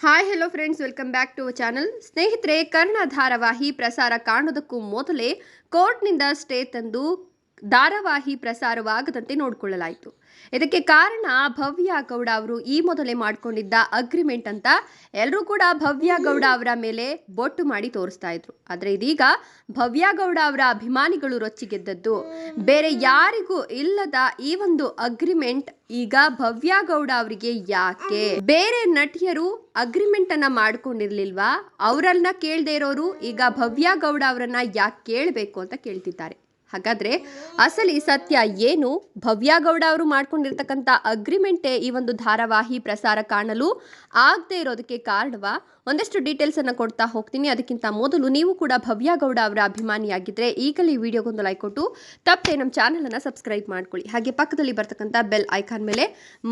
Hi hello friends welcome back to channel ಸ್ನೇಹಿತರೆ ಕರ್ಣ ಧಾರಾವಾಹಿ ಪ್ರಸಾರ ಕಾಣೋದಕ್ಕೂ ಮೊದಲೇ ಕೋರ್ಟ್ನಿಂದ ಸ್ಟೇ ತಂದು ಧಾರಾವಾಹಿ ಪ್ರಸಾರವಾಗದಂತೆ ನೋಡಿಕೊಳ್ಳಲಾಯಿತು. ಇದಕ್ಕೆ ಕಾರಣ ಭವ್ಯ ಗೌಡ ಅವರು ಈ ಮೊದಲೇ ಮಾಡಿಕೊಂಡಿದ್ದ ಅಗ್ರಿಮೆಂಟ್ ಅಂತ ಎಲ್ಲರೂ ಕೂಡ ಭವ್ಯ ಗೌಡ ಅವರ ಮೇಲೆ ಬೊಟ್ಟು ಮಾಡಿ ತೋರಿಸ್ತಾ ಇದ್ರು. ಆದರೆ ಇದೀಗ ಭವ್ಯ ಗೌಡ ಅವರ ಅಭಿಮಾನಿಗಳು ರೊಚ್ಚಿಗೆದ್ದದ್ದು ಬೇರೆ ಯಾರಿಗೂ ಇಲ್ಲದ ಈ ಒಂದು ಅಗ್ರಿಮೆಂಟ್ ಈಗ ಭವ್ಯ ಗೌಡ ಅವರಿಗೆ ಯಾಕೆ? ಬೇರೆ ನಟಿಯರು ಅಗ್ರಿಮೆಂಟ್ ಅನ್ನ ಮಾಡ್ಕೊಂಡಿರ್ಲಿಲ್ವಾ? ಅವರನ್ನ ಕೇಳದೆ ಇರೋರು ಈಗ ಭವ್ಯ ಗೌಡ ಅವರನ್ನ ಯಾಕೆ ಕೇಳಬೇಕು ಅಂತ ಕೇಳ್ತಿದ್ದಾರೆ. ಹಾಗಾದ್ರೆ ಅಸಲಿ ಸತ್ಯ ಏನು? ಭವ್ಯಾಗೌಡ ಅವರು ಮಾಡ್ಕೊಂಡಿರ್ತಕ್ಕಂಥ ಅಗ್ರಿಮೆಂಟೇ ಈ ಒಂದು ಧಾರಾವಾಹಿ ಪ್ರಸಾರ ಕಾಣಲು ಆಗದೆ ಇರೋದಕ್ಕೆ ಕಾರಣವಾ? ಒಂದಷ್ಟು ಡೀಟೇಲ್ಸ್ ಅನ್ನ ಕೊಡ್ತಾ ಹೋಗ್ತೀನಿ. ಅದಕ್ಕಿಂತ ಮೊದಲು ನೀವು ಕೂಡ ಭವ್ಯಾಗೌಡ ಅವರ ಅಭಿಮಾನಿಯಾಗಿದ್ರೆ ಈಗಲೇ ಈ ವಿಡಿಯೋಗೊಂದು ಲೈಕ್ ಕೊಟ್ಟು ತಪ್ಪದೆ ನಮ್ಮ ಚಾನಲನ್ನು ಸಬ್ಸ್ಕ್ರೈಬ್ ಮಾಡ್ಕೊಳ್ಳಿ. ಹಾಗೆ ಪಕ್ಕದಲ್ಲಿ ಬರ್ತಕ್ಕಂಥ ಬೆಲ್ ಐಕಾನ್ ಮೇಲೆ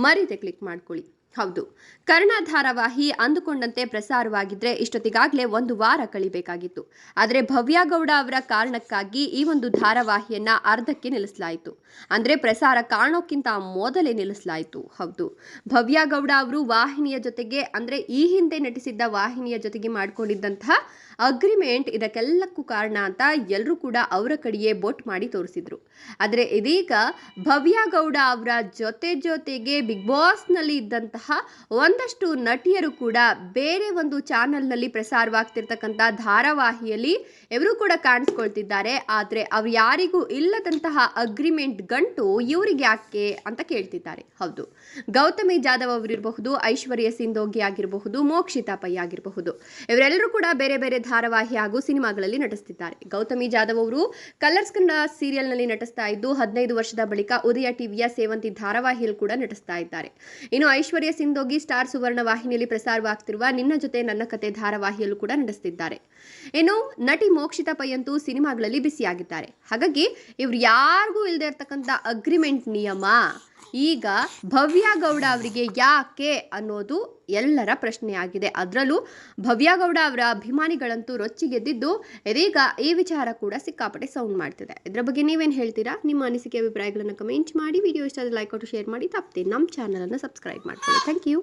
ಮರೀದೆ ಕ್ಲಿಕ್ ಮಾಡ್ಕೊಳ್ಳಿ. ಹೌದು. ಕರ್ಣ ಧಾರಾವಾಹಿ ಅಂದುಕೊಂಡಂತೆ ಪ್ರಸಾರವಾಗಿದ್ರೆ ಇಷ್ಟೊತ್ತಿಗಾಗಲೇ ಒಂದು ವಾರ ಕಳಿಬೇಕಾಗಿತ್ತು. ಆದರೆ ಭವ್ಯ ಗೌಡ ಅವರ ಕಾರಣಕ್ಕಾಗಿ ಈ ಒಂದು ಧಾರಾವಾಹಿಯನ್ನ ಅರ್ಧಕ್ಕೆ ನಿಲ್ಲಿಸಲಾಯಿತು. ಅಂದ್ರೆ ಪ್ರಸಾರ ಕಾಣೋಕ್ಕಿಂತ ಮೊದಲೇ ನಿಲ್ಲಿಸಲಾಯಿತು. ಹೌದು. ಭವ್ಯ ಗೌಡ ಅವರು ವಾಹಿನಿಯ ಜೊತೆಗೆ ಅಂದ್ರೆ ಈ ಹಿಂದೆ ನಟಿಸಿದ್ದ ವಾಹಿನಿಯ ಜೊತೆಗೆ ಮಾಡಿಕೊಂಡಿದ್ದಂತಹ ಅಗ್ರಿಮೆಂಟ್ ಇದಕ್ಕೆಲ್ಲಕ್ಕೂ ಕಾರಣ ಅಂತ ಎಲ್ಲರೂ ಕೂಡ ಅವರ ಕಡೆಯೇ ಬೋಟ್ ಮಾಡಿ ತೋರಿಸಿದ್ರು. ಆದರೆ ಇದೀಗ ಭವ್ಯ ಗೌಡ ಅವರ ಜೊತೆ ಜೊತೆಗೆ ಬಿಗ್ ಬಾಸ್ನಲ್ಲಿ ಇದ್ದಂತಹ ಒಂದಷ್ಟು ನಟಿಯರು ಕೂಡ ಬೇರೆ ಒಂದು ಚಾನಲ್ನಲ್ಲಿ ಪ್ರಸಾರವಾಗ್ತಿರ್ತಕ್ಕಂಥ ಧಾರಾವಾಹಿಯಲ್ಲಿ ಇವರು ಕೂಡ ಕಾಣಿಸ್ಕೊಳ್ತಿದ್ದಾರೆ. ಆದರೆ ಅವ್ರು ಯಾರಿಗೂ ಇಲ್ಲದಂತಹ ಅಗ್ರಿಮೆಂಟ್ ಗಂಟು ಇವರಿಗೆ ಯಾಕೆ ಅಂತ ಕೇಳ್ತಿದ್ದಾರೆ. ಹೌದು. ಗೌತಮಿ ಜಾಧವ್ ಅವರಿರಬಹುದು, ಐಶ್ವರ್ಯ ಸಿಂಧೋಗಿ ಆಗಿರಬಹುದು ಮೋಕ್ಷಿತಾ ಪೈ ಆಗಿರಬಹುದು. ಇವರೆಲ್ಲರೂ ಕೂಡ ಬೇರೆ ಬೇರೆ ಧಾರಾವಾಹಿ ಹಾಗೂ ಸಿನಿಮಾಗಳಲ್ಲಿ ನಟಿಸುತ್ತಿದ್ದಾರೆ. ಗೌತಮಿ ಜಾಧವ್ ಅವರು ಕಲರ್ಸ್ ಕನ್ನಡ ಸೀರಿಯಲ್ನಲ್ಲಿ ನಟಿಸ್ತಾ ಇದ್ದು, ಹದಿನೈದು ವರ್ಷದ ಬಳಿಕ ಉದಯ ಟಿವಿಯ ಸೇವಂತಿ ಧಾರಾವಾಹಿಯಲ್ಲಿ ಕೂಡ ನಟಿಸ್ತಾ ಇದ್ದಾರೆ. ಇನ್ನು ಐಶ್ವರ್ಯ ಸಿಂಧೋಗಿ ಸ್ಟಾರ್ ಸುವರ್ಣ ವಾಹಿನಿಯಲ್ಲಿ ಪ್ರಸಾರವಾಗ್ತಿರುವ ನಿನ್ನ ಜೊತೆ ನನ್ನ ಕತೆ ಧಾರಾವಾಹಿಯಲ್ಲೂ ಕೂಡ ನಟಿಸುತ್ತಿದ್ದಾರೆ ಇನ್ನು ನಟಿ ಮೋಕ್ಷಿತಾ ಪೈ ಅಂತೂ ಸಿನಿಮಾಗಳಲ್ಲಿ ಬಿಸಿಯಾಗಿದ್ದಾರೆ. ಹಾಗಾಗಿ ಇವ್ರು ಯಾರಿಗೂ ಇಲ್ಲದೆ ಇರತಕ್ಕಂಥ ಅಗ್ರಿಮೆಂಟ್ ನಿಯಮ ಈಗ ಭವ್ಯಗೌಡ ಅವರಿಗೆ ಯಾಕೆ ಅನ್ನೋದು ಎಲ್ಲರ ಪ್ರಶ್ನೆಯಾಗಿದೆ. ಅದರಲ್ಲೂ ಭವ್ಯಗೌಡ ಅವರ ಅಭಿಮಾನಿಗಳಂತೂ ರೊಚ್ಚಿಗೆದ್ದಿದ್ದು, ಇದೀಗ ಈ ವಿಚಾರ ಕೂಡ ಸಿಕ್ಕಾಪಟ್ಟೆ ಸೌಂಡ್ ಮಾಡ್ತಿದೆ. ಇದರ ಬಗ್ಗೆ ನೀವೇನು ಹೇಳ್ತೀರಾ? ನಿಮ್ಮ ಅನಿಸಿಕೆ, ಅಭಿಪ್ರಾಯಗಳನ್ನು ಕಮೆಂಟ್ ಮಾಡಿ ವಿಡಿಯೋ ಇಷ್ಟ ಲೈಕ್ ಕೊಟ್ಟು ಶೇರ್ ಮಾಡಿ, ತಪ್ಪದೆ ನಮ್ಮ ಚಾನಲನ್ನು ಸಬ್ಸ್ಕ್ರೈಬ್ ಮಾಡ್ಕೊಳ್ಳಿ. Thank you